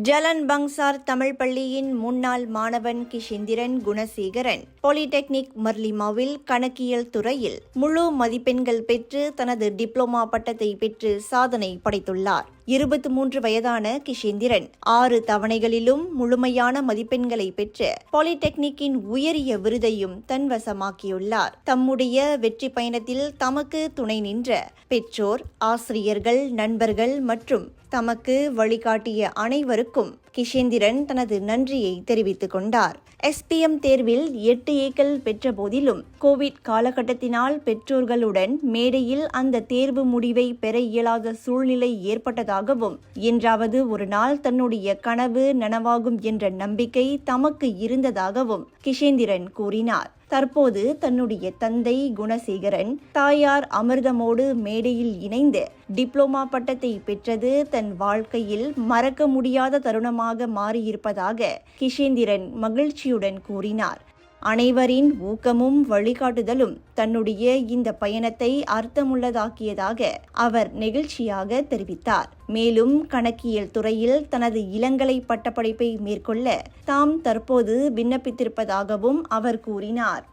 ஜலன் Bangsar Tamil பள்ளியின் முன்னாள் மாணவன் கிஷேந்திரன் குணசேகரன். பாலிடெக்னிக் மர்லிமாவில் கணக்கியல் துறையில் முழு மதிப்பெண்கள் பெற்று தனது டிப்ளோமா பட்டத்தை பெற்று சாதனை படைத்துள்ளார். இருபத்தி மூன்று வயதான கிஷேந்திரன் ஆறு தவணைகளிலும் முழுமையான மதிப்பெண்களை பெற்று பாலிடெக்னிக்கின் உயரிய விருதையும் தன்வசமாக்கியுள்ளார். தம்முடைய வெற்றி பயணத்தில் தமக்கு துணை நின்ற பெற்றோர் ஆசிரியர்கள் நண்பர்கள் மற்றும் தமக்கு வழிகாட்டிய அனைவருக்கும் கிஷேந்திரன் தனது நன்றியை தெரிவித்துக் கொண்டார். எஸ்பிஎம் தேர்வில் எட்டு ஏக்கள் பெற்ற போதிலும் கோவிட் காலகட்டத்தினால் பெற்றோர்களுடன் மேடையில் அந்த தேர்வு முடிவை பெற இயலாத சூழ்நிலை இருப்பதாகவும் என்றாவது ஒரு நாள் தன்னுடைய கனவு நனவாகும் என்ற நம்பிக்கை தமக்கு இருந்ததாகவும் கிஷேந்திரன் கூறினார். தற்போது தன்னுடைய தந்தை குணசேகரன் தாயார் அமிர்தமோடு மேடையில் இணைந்து டிப்ளோமா பட்டத்தை பெற்றது தன் வாழ்க்கையில் மறக்க முடியாத தருணமாக மாறியிருப்பதாக கிஷேந்திரன் மகிழ்ச்சியுடன் கூறினார். அனைவரின் ஊக்கமும் வழிகாட்டுதலும் தன்னுடைய இந்த பயணத்தை அர்த்தமுள்ளதாக்கியதாக அவர் நெகிழ்ச்சியாக தெரிவித்தார். மேலும் கணக்கியல் துறையில் தனது இளங்கலை பட்டப்படிப்பை மேற்கொள்ள தாம் தற்போது விண்ணப்பித்திருப்பதாகவும் அவர் கூறினார்.